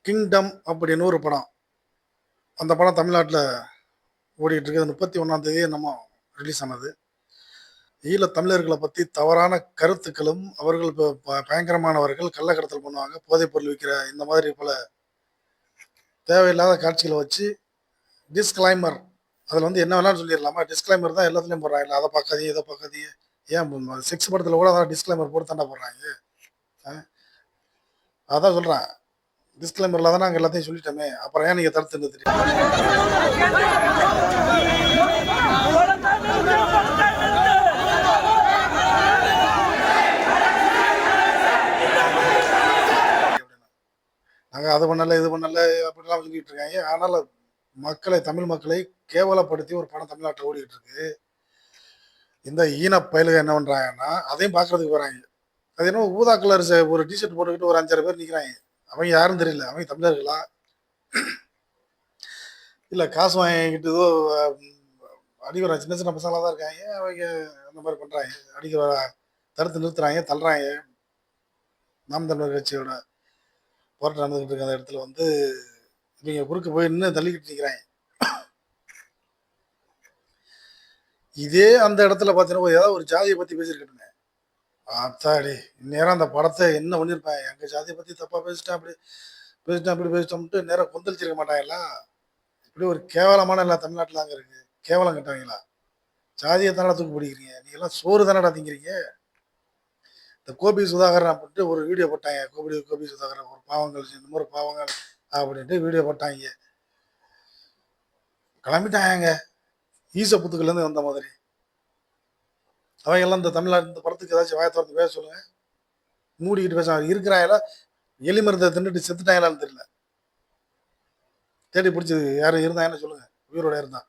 Kingdom அப்படின்னு ஒரு படம். அந்த படம் தமிழ்நாட்டில் ஓடிட்டு இருக்குது முப்பத்தி ஒன்றாம் தேதி நம்ம ரிலீஸ் ஆனது. ஈழ தமிழர்களை பற்றி தவறான கருத்துக்களும் அவர்கள் இப்போ ப- பயங்கரமானவர்கள் கள்ளக்கடத்தல் பண்ணுவாங்க போதைப்பொருள் விற்கிற இந்த மாதிரி பல தேவையில்லாத காட்சிகளை வச்சு டிஸ்கிளைமர் அதில் வந்து என்ன வேணாலும் சொல்லிடலாமா? டிஸ்கிளைமர் தான் எல்லாத்துலேயும் போடுறாங்க அதை பார்க்காதீங்க இதை பார்க்காதீங்க. ஏன் செக்ஸ் படத்தில் கூட அதான் டிஸ்கிளைமர் போட்டு தாண்டா போடுறாங்க? ஆ? அதான் சொல்கிறேன் டிஸ்கிளைமரில் தான் நாங்கள் எல்லாத்தையும் சொல்லிட்டோமே. அப்புறம் ஏன் நீங்கள் தடுத்து நிறுத்துறீங்க நாங்கள் அது பண்ணலை இது பண்ணலை அப்படிலாம் சொல்லிட்டு இருக்காங்க. ஆனால் மக்களை தமிழ் மக்களை கேவலப்படுத்தி ஒரு படம் தமிழ்நாட்டில் ஓடிக்கிட்டு இருக்கு. இந்த ஈன பயலுக என்ன பண்ணுறாங்கன்னா அதையும் பார்க்கறதுக்கு போகிறாங்க அது என்ன ஊதா கலர் ஒரு டிஷர்ட் போட்டுக்கிட்டு ஒரு அஞ்சாறு பேர் நிற்கிறாங்க அவங்க யாரும் தெரியல. அவங்க தமிழர்களா? இல்லை காசு வாங்கிக்கிட்டு ஏதோ அடிக்கிற சின்ன சின்ன பசங்களாக தான் இருக்காங்க அவங்க அந்த மாதிரி பண்ணுறாங்க அடிக்கிற தடுத்து நிறுத்துறாங்க தள்ளுறாங்க. நாம் தமிழர் கட்சியோட போராட்டம் நடந்துகிட்டு இருக்க அந்த இடத்துல வந்து இவங்க குறுக்க போய் நின்று தள்ளிக்கிட்டு இருக்கிறாங்க இதே அந்த இடத்துல பார்த்தீங்கன்னா ஏதாவது ஒரு ஜாதியை பற்றி பேசியிருக்கட்டுமே. அத்தாடி நேரம் அந்த படத்தை என்ன பண்ணியிருப்பாங்க எங்கள் ஜாதியை பற்றி தப்பாக பேசிட்டேன் அப்படி. பேசிட்டேன் அப்படி பேசிட்டோம்ட்டு நேரம் கொந்தளிச்சிருக்க மாட்டாங்களா இப்படி ஒரு கேவலமான எல்லாம் தமிழ்நாட்டில் அங்கே இருக்கு. கேவலம் கட்டாங்களா ஜாதியை தானடா தூக்கு பிடிக்கிறீங்க? நீங்களாம் சோறு தானடா திங்கிறீங்க? இந்த கோபி சுதாகரன் அப்படின்ட்டு ஒரு வீடியோ போட்டாங்க. கோபி கோபி சுதாகரன் ஒரு பாவங்கள் இந்த மாதிரி பாவங்கள் அப்படின்ட்டு வீடியோ போட்டாங்க. கிளம்பிட்டாங்க. ஈச புத்துக்கள்லேருந்து வந்த மாதிரி. அவையெல்லாம் இந்த தமிழ்நாடு இந்த படத்துக்கு ஏதாச்சும் வாய திறந்து பேச சொல்லுங்க. மூடிக்கிட்டு பேச இருக்கிறாயில எலி மருந்தை தின்னுட்டு செத்துட்டாங்களான்னு தெரியல. தேடி பிடிச்சது யாரும் இருந்தாங்கன்னு சொல்லுங்க? உயிரோட இருந்தான்